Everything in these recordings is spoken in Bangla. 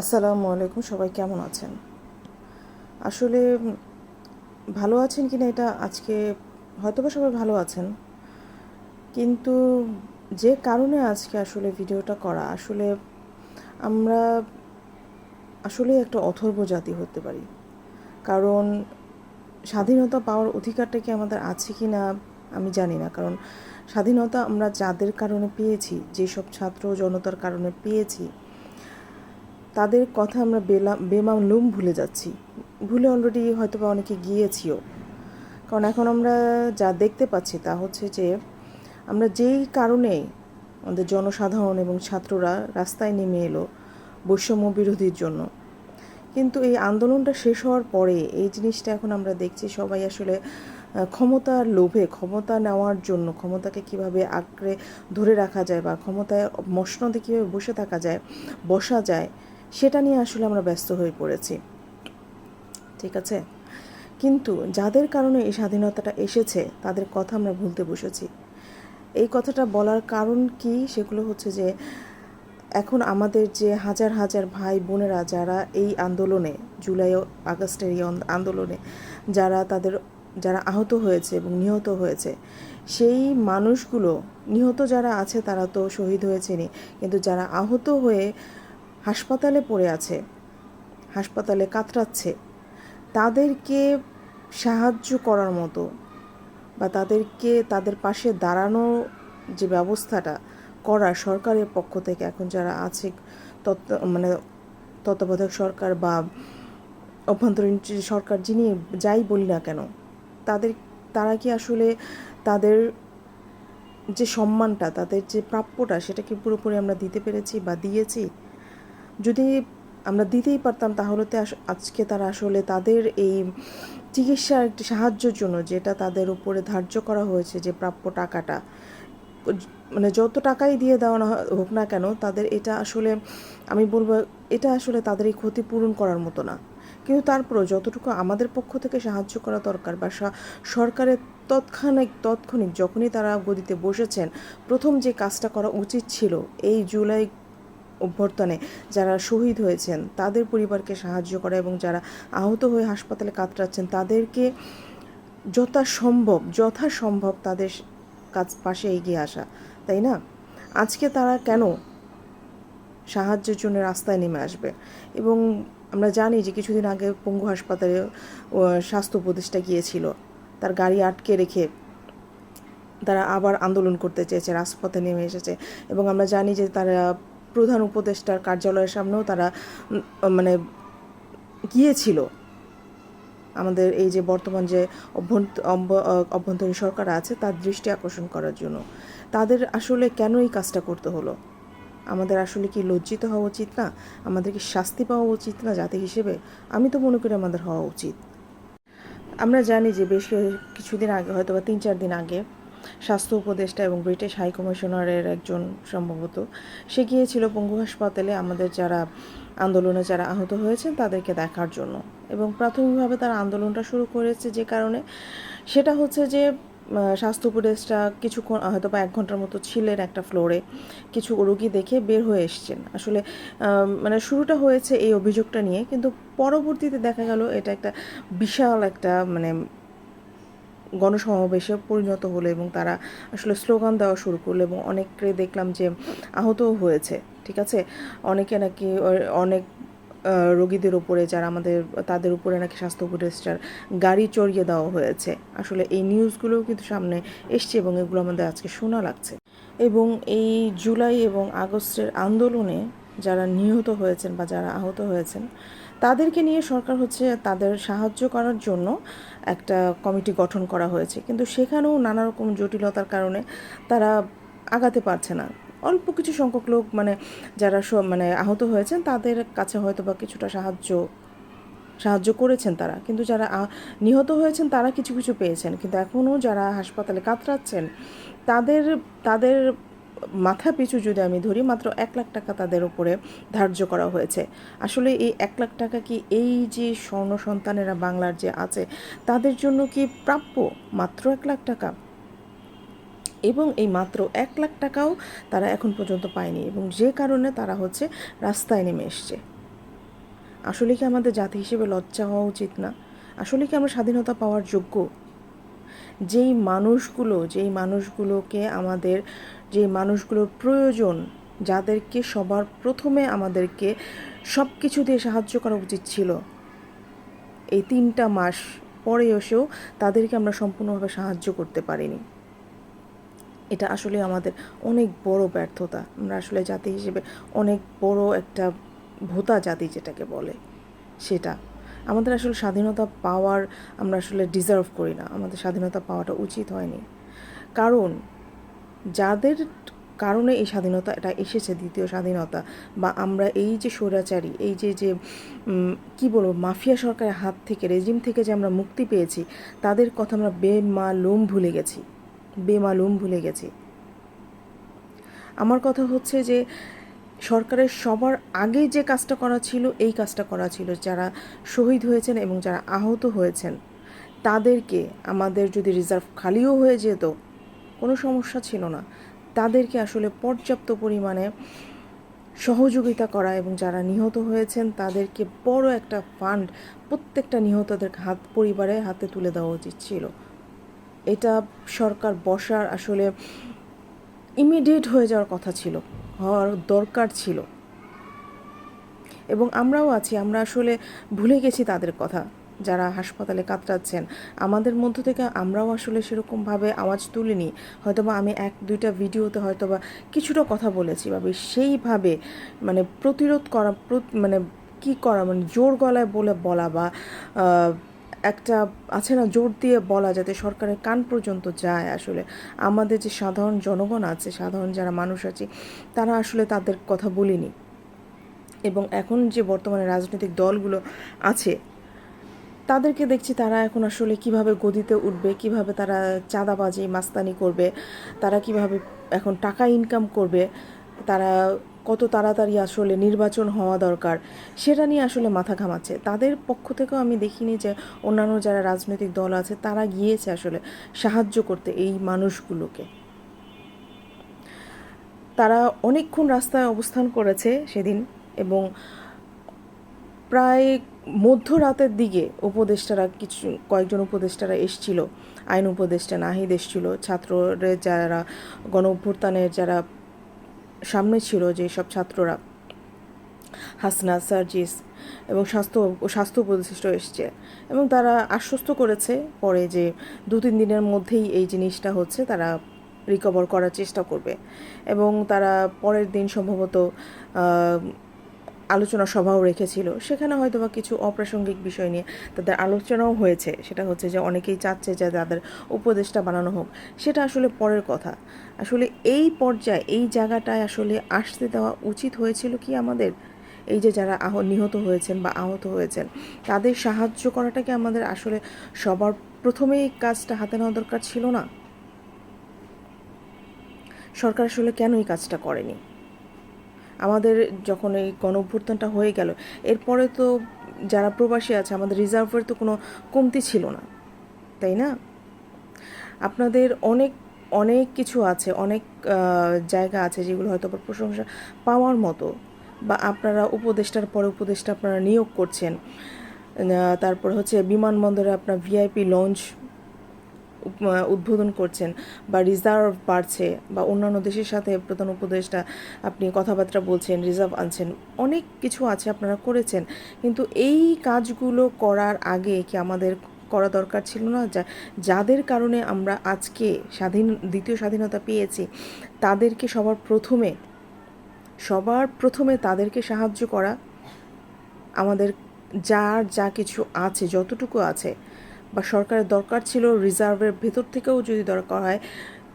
আসসালামু আলাইকুম, সবাই কেমন আছেন? আসলে ভালো আছেন কি না এটা আজকে হয়তোবা সবাই ভালো আছেন, কিন্তু যে কারণে আজকে আসলে ভিডিওটা করা, আসলে আমরা আসলে একটা অথর্ব জাতি হতে পারি। কারণ স্বাধীনতা পাওয়ার অধিকারটা কি আমাদের আছে কি না আমি জানি না, কারণ স্বাধীনতা আমরা যাদের কারণে পেয়েছি, যেসব ছাত্র জনতার কারণে পেয়েছি তাদের কথা আমরা বেলা বেমালুম ভুলে যাচ্ছি। ভুলে অলরেডি হয়তো বা অনেকে গিয়েছিও। কারণ এখন আমরা যা দেখতে পাচ্ছি তা হচ্ছে যে, আমরা যেই কারণে আমাদের জনসাধারণ এবং ছাত্ররা রাস্তায় নেমে এলো বৈষম্য বিরোধীর জন্য। কিন্তু এই আন্দোলনটা শেষ হওয়ার পরে এই জিনিসটা এখন আমরা দেখছি সবাই আসলে ক্ষমতার লোভে, ক্ষমতা নেওয়ার জন্য, ক্ষমতাকে কীভাবে আঁকড়ে ধরে রাখা যায় বা ক্ষমতায় মসনদে কীভাবে বসে থাকা যায়, বসা যায় সেটা নিয়ে আসলে আমরা ব্যস্ত হয়ে পড়েছি। ঠিক আছে? কিন্তু যাদের কারণে এই স্বাধীনতাটা এসেছে, তাদের কথা আমরা ভুলতে বসেছি। এই কথাটা বলার কারণ কি? সেগুলো হচ্ছে যে, এখন আমাদের যে হাজার হাজার ভাই বোনেরা যারা এই আন্দোলনে, জুলাই ও আগস্টের এই আন্দোলনে যারা তাদের, যারা আহত হয়েছে এবং নিহত হয়েছে, সেই মানুষগুলো, নিহত যারা আছে তারা তো শহীদ হয়েছেনই। কিন্তু যারা আহত হয়ে হাসপাতালে পড়ে আছে। হাসপাতালে কাতরাচ্ছে। তাদেরকে সাহায্য করার মতো বা তাদেরকে তাদের পাশে দাঁড়ানো যে ব্যবস্থাটা করা সরকারের পক্ষ থেকে এখন যারা আছে, তত্ত্ব মানে তত্ত্বাবধায়ক সরকার বা অভ্যন্তরীণ সরকার যিনি যাই বলি না কেন, তাদের, তারা কি আসলে তাদের যে সম্মানটা, তাদের যে প্রাপ্যটা সেটা কি পুরোপুরি আমরা দিতে পেরেছি বা দিয়েছি? যদি আমরা দিতেই পারতাম, তাহলে তো আজকে তারা আসলে তাদের এই চিকিৎসার একটি সাহায্যের জন্য যেটা তাদের উপরে ধার্য করা হয়েছে যে প্রাপ্য টাকাটা মানে যত টাকাই দিয়ে দেওয়া না হোক না কেন, তাদের এটা আসলে, আমি বলব, এটা আসলে তাদের এই ক্ষতিপূরণ করার মতো না। কিন্তু তারপরেও যতটুকু আমাদের পক্ষ থেকে সাহায্য করা দরকার বা সরকারের তৎক্ষণিক তৎক্ষণিক যখনই তারা গদিতে বসেছেন, প্রথম যে কাজটা করা উচিত ছিল, এই জুলাই অভ্যর্থনে যারা শহীদ হয়েছেন, তাদের পরিবারকে সাহায্য করা এবং যারা আহত হয়ে হাসপাতালে কাতরাচ্ছেন, তাদেরকে যথাসম্ভব যথাসম্ভব তাদের কাজ পাশে এগিয়ে আসা, তাই না? আজকে তারা কেন সাহায্যের জন্য রাস্তায় নেমে আসবে? এবং আমরা জানি যে কিছুদিন আগে পঙ্গু হাসপাতালে স্বাস্থ্য উপদেষ্টা গিয়েছিল। তার গাড়ি আটকে রেখে তারা আবার আন্দোলন করতে চেয়েছে, রাজপথে নেমে এসেছে। এবং আমরা জানি যে তারা প্রধান উপদেষ্টার কার্যালয়ের সামনেও তারা মানে গিয়েছিল। আমাদের এই যে বর্তমান যে অভ্যন্তরীণ সরকার আছে, তার দৃষ্টি আকর্ষণ করার জন্য। তাদের আসলে কেন এই কাজটা করতে হলো? আমাদের আসলে কি লজ্জিত হওয়া উচিত না? আমাদের কি শাস্তি পাওয়া উচিত না জাতি হিসেবে? আমি তো মনে করি আমাদের হওয়া উচিত। আমরা জানি যে বেশ কিছুদিন আগে হয়তো বা তিন চার দিন আগে স্বাস্থ্য উপদেষ্টা এবং ব্রিটিশ হাই কমিশনারের একজন সম্ভবত। সে গিয়েছিল পঙ্গু হাসপাতালে আমাদের যারা আন্দোলনে যারা আহত হয়েছেন তাদেরকে দেখার জন্য এবং প্রাথমিকভাবে তারা আন্দোলনটা শুরু করেছে যে কারণে সেটা হচ্ছে যে স্বাস্থ্য উপদেষ্টা কিছুক্ষণ হয়তো বা এক ঘণ্টার মতো ছিলেন একটা ফ্লোরে, কিছু রোগী দেখে বের হয়ে এসছেন। আসলে মানে শুরুটা হয়েছে এই অভিযোগটা নিয়ে, কিন্তু পরবর্তীতে দেখা গেল এটা একটা বিশাল একটা মানে গণসমাবেশে পরিণত হলো এবং তারা আসলে স্লোগান দেওয়া শুরু করল এবং অনেকে দেখলাম যে আহতও হয়েছে, ঠিক আছে? অনেকে নাকি অনেক রোগীদের উপরে যারা আমাদের, তাদের উপরে নাকি স্বাস্থ্য উপদেষ্টার গাড়ি চড়িয়ে দেওয়া হয়েছে। আসলে এই নিউজগুলোও কিন্তু সামনে এসছে এবং এগুলো আমাদের আজকে শোনা লাগছে। এবং এই জুলাই এবং আগস্টের আন্দোলনে যারা নিহত হয়েছেন বা যারা আহত হয়েছেন, তাদেরকে নিয়ে সরকার হচ্ছে তাদের সাহায্য করার জন্য একটা কমিটি গঠন করা হয়েছে। কিন্তু সেখানেও নানা রকম জটিলতার কারণে তারা আগাতে পারছে না। অল্প কিছু সংখ্যক লোক মানে যারা মানে আহত হয়েছেন, তাদের কাছে হয়তো বা কিছুটা সাহায্য সাহায্য করেছেন তারা। কিন্তু যারা নিহত হয়েছেন, তারা কিছু কিছু পেয়েছেন। কিন্তু এখনও যারা হাসপাতালে কাতরাচ্ছেন, তাদের তাদের মাথা পিছু যদি আমি ধরি, মাত্র এক লাখ টাকা তাদের উপরে ধার্য করা হয়েছে। আসলে এই এক লাখ টাকা কি এই যে স্বর্ণ সন্তানেরা বাংলার যে আছে, তাদের জন্য কি প্রাপ্য মাত্র এক লাখ টাকা? এবং এই মাত্র এক লাখ টাকাও তারা এখন পর্যন্ত পায়নি এবং যে কারণে তারা হচ্ছে রাস্তায় নেমে এসছে। আসলে কি আমাদের জাতি হিসেবে লজ্জা হওয়া উচিত না? আসলে কি আমরা স্বাধীনতা পাওয়ার যোগ্য? যেই মানুষগুলো, যেই মানুষগুলোকে আমাদের, যেই মানুষগুলোর প্রয়োজন, যাদেরকে সবার প্রথমে আমাদেরকে সব কিছু দিয়ে সাহায্য করা উচিত ছিল। এই তিনটা মাস পরে এসেও তাদেরকে আমরা সম্পূর্ণভাবে সাহায্য করতে পারিনি। এটা আসলে আমাদের অনেক বড় ব্যর্থতা। আমরা আসলে জাতি হিসেবে অনেক বড় একটা ভোতা জাতি যেটাকে বলে সেটা। আমাদের আসলে স্বাধীনতা পাওয়ার আমরা আসলে ডিজার্ভ করি না। আমাদের স্বাধীনতা পাওয়াটা উচিত হয়নি। কারণ যাদের কারণে এই স্বাধীনতা এটা এসেছে, দ্বিতীয় স্বাধীনতা বা আমরা এই যে স্বৈরাচারী, এই যে যে কি বলব, মাফিয়া সরকারের হাত থেকে রেজিম থেকে যে আমরা মুক্তি পেয়েছি, তাদের কথা আমরা বেমালুম ভুলে গেছি। বেমালুম ভুলে গেছি। আমার কথা হচ্ছে যে সরকারের সবার আগে যে কাজটা করা ছিল, এই কাজটা করা ছিল। যারা শহীদ হয়েছেন এবং যারা আহত হয়েছেন, তাদেরকে আমাদের যদি রিজার্ভ খালিও হয়ে যেত, কোনো সমস্যা ছিল না। তাদেরকে আসলে পর্যাপ্ত পরিমাণে সহযোগিতা করা এবং যারা নিহত হয়েছেন, তাদেরকে বড় একটা ফান্ড প্রত্যেকটা নিহতদের হাত পরিবারে হাতে তুলে দেওয়া উচিত ছিল। এটা সরকার বসার আসলে ইমিডিয়েট হয়ে যাওয়ার কথা ছিল, হওয়ার দরকার ছিল। এবং আমরাও আছি, আমরা আসলে ভুলে গেছি তাদের কথা। যারা হাসপাতালে কাতরাচ্ছেন, আমাদের মধ্য থেকে আমরাও আসলে সেরকমভাবে আওয়াজ তুলিনি। হয়তোবা আমি এক, দুইটা ভিডিওতে হয়তোবা কিছুটা কথা বলেছি, বা সেইভাবে মানে প্রতিরোধ করা মানে কি করা মানে জোর গলায় বলে বলা বা একটা আছে না, জোর দিয়ে বলা যাতে সরকারের কান পর্যন্ত যায় আসলে। আমাদের যে সাধারণ জনগণ আছে, সাধারণ যারা মানুষ আছে, তারা আসলে তাদের কথা বলিনি। এবং এখন যে বর্তমানে রাজনৈতিক দলগুলো আছে, তাদেরকে দেখছি তারা এখন আসলে কীভাবে গদিতে উঠবে, কীভাবে তারা চাঁদাবাজি, মাস্তানি করবে, তারা কীভাবে এখন টাকা ইনকাম করবে, তারা কত তাড়াতাড়ি আসলে নির্বাচন হওয়া দরকার, সেটা নিয়ে আসলে মাথা ঘামাচ্ছে। তাদের পক্ষ থেকেও আমি দেখিনি যে অন্যান্য যারা রাজনৈতিক দল আছে, তারা গিয়েছে আসলে সাহায্য করতে এই মানুষগুলোকে। তারা অনেকক্ষণ রাস্তায় অবস্থান করেছে সেদিন এবং প্রায় মধ্যরাতের দিকে উপদেষ্টারা কিছু, কয়েকজন উপদেষ্টারা এসছিল, আইন উপদেষ্টা নাহিদ এসছিল, ছাত্রদের যারা গণ অভ্যুত্থানের যারা সামনে ছিল যে সব ছাত্ররা, হাসনা, সার্জিস এবং স্বাস্থ্য স্বাস্থ্য উপদেষ্ট এসছে এবং তারা আশ্বস্ত করেছে পরে যে দু তিন দিনের মধ্যেই এই জিনিসটা হচ্ছে তারা রিকভার করার চেষ্টা করবে এবং তারা পরের দিন সম্ভবত আলোচনা সভাও রেখেছিল। সেখানে হয়তো বা কিছু অপ্রাসঙ্গিক বিষয় নিয়ে তাদের আলোচনাও হয়েছে। সেটা হচ্ছে যে অনেকেই চাচ্ছে যে তাদের উপদেশটা বানানো হোক। সেটা আসলে পরের কথা। আসলে এই পর্যায়ে, এই জায়গাটায় আসলে আসতে দেওয়া উচিত হয়েছিল কি আমাদের? এই যে যারা আহ, নিহত হয়েছেন বা আহত হয়েছেন, তাদের সাহায্য করাটাকে আমাদের আসলে সবার প্রথমেই কাজটা হাতে নেওয়া দরকার ছিল না? সরকার আসলে কেন এই কাজটা করেনি? আমাদের যখন এই গণ অভ্যুত্থানটা হয়ে গেল, এরপরে তো যারা প্রবাসী আছে, আমাদের রিজার্ভের তো কোনো কমতি ছিল না, তাই না? আপনাদের অনেক অনেক কিছু আছে, অনেক জায়গা আছে যেগুলো হয়তো প্রশংসা পাওয়ার মতো, বা আপনারা উপদেষ্টার পরে উপদেষ্টা আপনারা নিয়োগ করছেন তারপর হচ্ছে বিমানবন্দরে আপনার ভিআইপি লঞ্চ উদ্বোধন করছেন বা রিজার্ভ বাড়ছে বা অন্যান্য দেশের সাথে প্রধান উপদেষ্টা আপনি কথাবার্তা বলছেন রিজার্ভ আনছেন, অনেক কিছু আছে আপনারা করেছেন। কিন্তু এই কাজগুলো করার আগে কি আমাদের করা দরকার ছিল না? যা, যাদের কারণে আমরা আজকে স্বাধীন, দ্বিতীয় স্বাধীনতা পেয়েছি, তাদেরকে সবার প্রথমে সবার প্রথমে তাদেরকে সাহায্য করা, আমাদের যার যা কিছু আছে, যতটুকু আছে বা সরকারের দরকার ছিল রিজার্ভের ভেতর থেকেও যদি দরকার হয়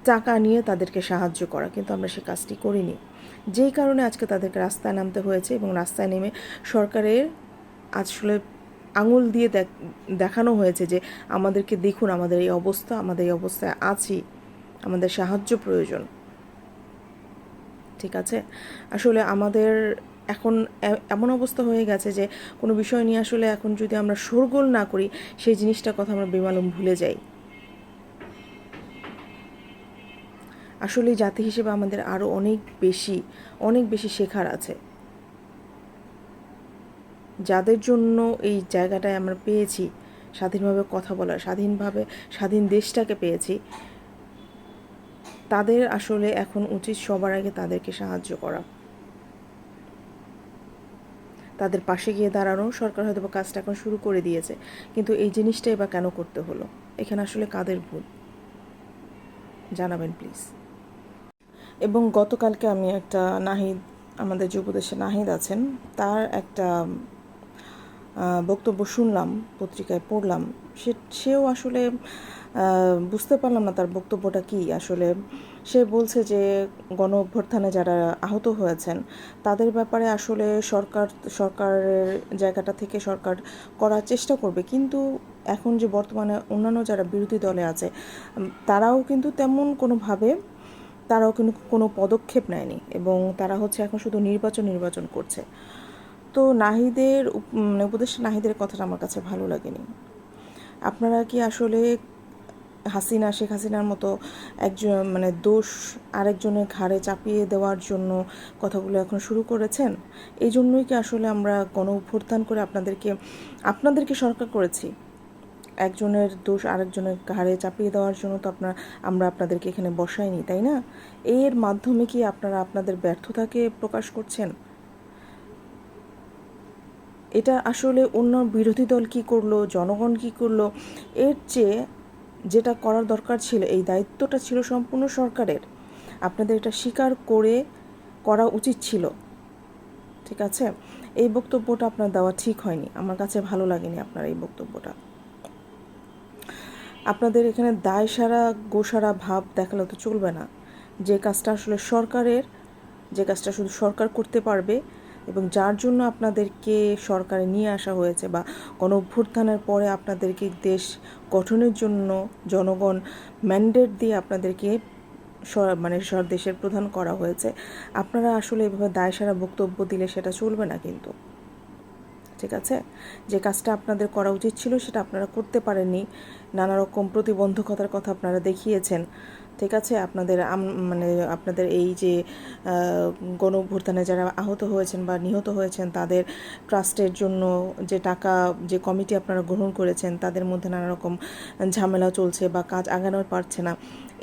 টাকা নিয়ে তাদেরকে সাহায্য করা, কিন্তু আমরা সে কাজটি করিনি। যেই কারণে আজকে তাদেরকে রাস্তায় নামতে হয়েছে এবং রাস্তায় নেমে সরকারের আসলে আঙুল দিয়ে দেখানো হয়েছে যে আমাদেরকে দেখুন, আমাদের এই অবস্থা, আমাদের এই অবস্থায় আছি, আমাদের সাহায্য প্রয়োজন। ঠিক আছে? আসলে আমাদের এখন এমন অবস্থা হয়ে গেছে যে কোনো বিষয় নিয়ে আসলে এখন যদি আমরা শোরগোল না করি, সেই জিনিসটার কথা আমরা বেমালুম ভুলে যাই। আসলে জাতি হিসেবে আমাদের আরও অনেক বেশি অনেক বেশি শেখার আছে। যাদের জন্য এই জায়গাটায় আমরা পেয়েছি, স্বাধীনভাবে কথা বলার, স্বাধীনভাবে স্বাধীন দেশটাকে পেয়েছি, তাদের আসলে এখন উচিত সবার আগে তাদেরকে সাহায্য করা। তাদের পাশে গিয়ে দাঁড়ানো সরকার হয়তো কাজটা এখন শুরু করে দিয়েছে। কিন্তু এই জিনিসটাই বা কেন করতে হলো? এখানে আসলে কাদের ভুল? জানাবেন প্লিজ এবং গতকালকে আমি একটা নাহিদ, আমাদের যে উপদেশে নাহিদ আছেন, তার একটা বক্তব্য শুনলাম, পত্রিকায় পড়লাম। সে, সেও আসলে বুঝতে পারলাম না তার বক্তব্যটা কি। আসলে সে বলছে যে গণ অভ্যর্থানে যারা আহত হয়েছেন, তাদের ব্যাপারে আসলে সরকার, সরকারের জায়গাটা থেকে সরকার করার চেষ্টা করবে। কিন্তু এখন যে বর্তমানে অন্যান্য যারা বিরোধী দলে আছে তারাও কিন্তু তেমন কোনোভাবে, তারাও কিন্তু কোনো পদক্ষেপ নেয়নি এবং তারা হচ্ছে এখন শুধু নির্বাচন নির্বাচন করছে। তো নাহিদের মানে উপদেষ্টা নাহিদের কথাটা আমার কাছে ভালো লাগেনি। আপনারা কি আসলে হাসিনা, শেখ হাসিনার মতো একজন মানে দোষ আরেকজনের ঘাড়ে চাপিয়ে দেওয়ার জন্য কথাগুলো এখন শুরু করেছেন। এই জন্যই কি আসলে আমরা গণ অভ্যর্থান করে আপনাদেরকে আপনাদেরকে সরকার করেছি? একজনের দোষ আরেকজনের ঘাড়ে চাপিয়ে দেওয়ার জন্য তো আপনার, আমরা আপনাদেরকে এখানে বসাইনি, তাই না? এর মাধ্যমে কি আপনারা আপনাদের ব্যর্থতাকে প্রকাশ করছেন? এটা আসলে অন্য বিরোধী দল কি করল, জনগণ কি করল? এর চেয়ে যেটা করার দরকার ছিল, এই দায়িত্বটা ছিল সম্পূর্ণ সরকারের। আপনাদের এটা স্বীকার করে করা উচিত ছিল। ঠিক আছে? এই বক্তব্যটা আপনার দেওয়া ঠিক হয়নি। আমার কাছে ভালো লাগেনি আপনার এই বক্তব্যটা। আপনাদের এখানে দায় সারা গোসারা ভাব দেখালে তো চলবে না। যে কাজটা আসলে সরকারের, যে কাজটা শুধু সরকার করতে পারবে এবং যার জন্য আপনাদেরকে সরকারে নিয়ে আসা হয়েছে বা কোনো অভ্যুত্থানের পরে আপনাদেরকে দেশ গঠনের জন্য জনগণ ম্যান্ডেট দিয়ে আপনাদেরকে মানে দেশের প্রধান করা হয়েছে, আপনারা আসলে এভাবে দায় সারা বক্তব্য দিলে সেটা চলবে না কিন্তু। ঠিক আছে? যে কাজটা আপনাদের করা উচিত ছিল সেটা আপনারা করতে পারেননি। নানা রকম প্রতিবন্ধকতার কথা আপনারা দেখিয়েছেন। ঠিক আছে? আপনাদের মানে আপনাদের এই যে গণ যারা আহত হয়েছেন বা নিহত হয়েছেন, তাদের ট্রাস্টের জন্য যে টাকা, যে কমিটি আপনারা গ্রহণ করেছেন, তাদের মধ্যে নানা রকম ঝামেলা চলছে বা কাজ আগানোর পারছে না।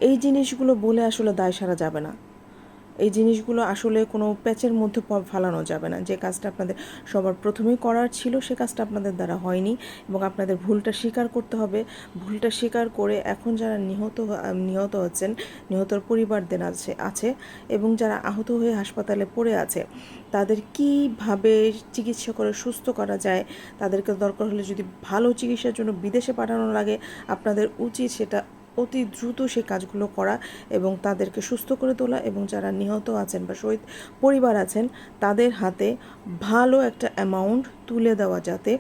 এই জিনিসগুলো বলে আসলে দায় সারা যাবে না। এই জিনিসগুলো আসলে কোনো প্যাচের মধ্যে ফালানো যাবে না। যে কাজটা আপনাদের সবার প্রথমেই করার ছিল, সে কাজটা আপনাদের দ্বারা হয়নি এবং আপনাদের ভুলটা স্বীকার করতে হবে। ভুলটা স্বীকার করে এখন যারা নিহত নিহত হচ্ছেন নিহতর পরিবারদের আছে আছে এবং যারা আহত হয়ে হাসপাতালে পড়ে আছে, তাদের কীভাবে চিকিৎসা করে সুস্থ করা যায়, তাদেরকে দরকার হলে যদি ভালো চিকিৎসার জন্য বিদেশে পাঠানো লাগে, আপনাদের উচিত সেটা অতি দ্রুত সেই কাজগুলো করা এবং তাদেরকে সুস্থ করে তোলা এবং যারা নিহত আছেন বা শহীদ পরিবার আছেন, তাদের হাতে ভালো একটা অ্যামাউন্ট তুলে দেওয়া যাতে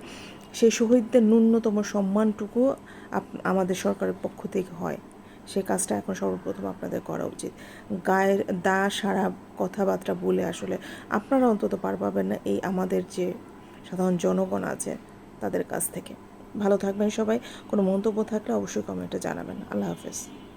সেই শহীদদের ন্যূনতম সম্মানটুকু আমাদের সরকারের পক্ষ থেকে হয়। সে কাজটা এখন সর্বপ্রথম আপনাদের করা উচিত। গায়ের দা সারা কথাবার্তা বলে আসলে আপনারা অন্তত পার পাবেন না, এই আমাদের যে সাধারণ জনগণ আছে তাদের কাছ থেকে। ভালো থাকবেন সবাই। কোনো মন্তব্য থাকলে অবশ্যই কমেন্টে জানাবেন। আল্লাহ হাফেজ।